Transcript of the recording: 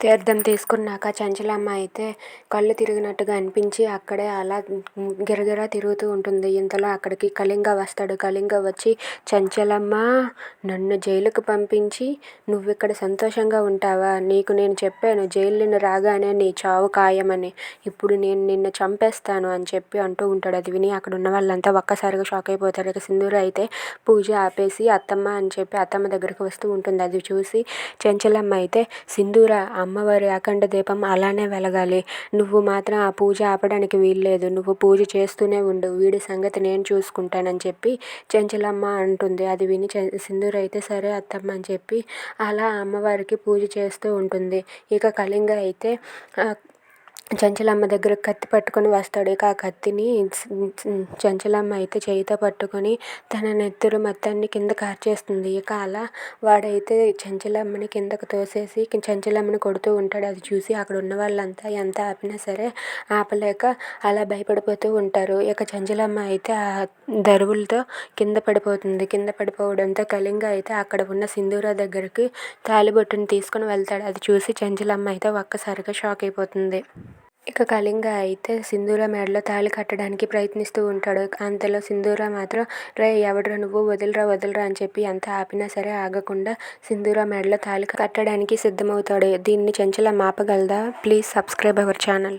తీర్థం తీసుకున్నాక చంచలమ్మ అయితే కళ్ళు తిరిగినట్టుగా అనిపించి అక్కడే అలా గిరగిరా తిరుగుతూ ఉంటుంది. ఇంతలో అక్కడికి కళింగ వస్తాడు. కళింగ వచ్చి చంచలమ్మ నన్ను జైలుకు పంపించి నువ్వు ఇక్కడ సంతోషంగా ఉంటావా? నీకు నేను చెప్పాను జైలు రాగానే నీ చావు ఖాయమని. ఇప్పుడు నేను నిన్ను చంపేస్తాను అని చెప్పి అంటూ ఉంటాడు. అది విని అక్కడ ఉన్న వాళ్ళంతా ఒక్కసారిగా షాక్ అయిపోతారు. ఇక సింధూరు అయితే పూజ ఆపేసి అత్తమ్మ అని చెప్పి అత్తమ్మ దగ్గరికి వస్తూ ఉంటుంది. అది చూసి చంచలమ్మ అయితే సింధూర అమ్మవారి అఖండ దీపం అలానే వెలగాలి. నువ్వు మాత్రం ఆ పూజ ఆపడానికి వీల్లేదు. నువ్వు పూజ చేస్తూనే ఉండు. వీడి సంగతి నేను చూసుకుంటానని చెప్పి చెంచలమ్మ అంటుంది. అది విని సింధూర్ అయితే సరే అత్తమ్మ అని చెప్పి అలా అమ్మవారికి పూజ చేస్తూ ఉంటుంది. ఇక కళింగ అయితే చంచలమ్మ దగ్గర కత్తి పట్టుకొని వస్తాడు. ఇక ఆ కత్తిని చంచలమ్మ అయితే చేయితో పట్టుకొని తన నెత్తురు మొత్తాన్ని కింద కార్చేస్తుంది. ఇక అలా వాడైతే చంచలమ్మని కిందకు తోసేసి చంచలమ్మని కొడుతూ ఉంటాడు. అది చూసి అక్కడ ఉన్న వాళ్ళంతా ఎంత ఆపినా సరే ఆపలేక అలా భయపడిపోతూ ఉంటారు. ఇక చంచలమ్మ అయితే ఆ దరువులతో కింద పడిపోతుంది. కింద పడిపోవడంతో కళింగ అయితే అక్కడ ఉన్న సింధూర దగ్గరికి తాలిబొట్టును తీసుకొని వెళ్తాడు. అది చూసి చంచలమ్మ అయితే ఒక్కసారిగా షాక్ అయిపోతుంది. ఇక కళింగ అయితే సింధూర మెడలో తాళి కట్టడానికి ప్రయత్నిస్తూ ఉంటాడు. అంతలో సింధూర మాత్రం రే ఎవడ్రా నువ్వు? వదిలిరా వదిలిరా అని చెప్పి ఎంత ఆపినా సరే ఆగకుండా సింధూర మెడలో తాళి కట్టడానికి సిద్ధమవుతాడు. దీన్ని చెంచల మాపగలదా? Please subscribe our channel.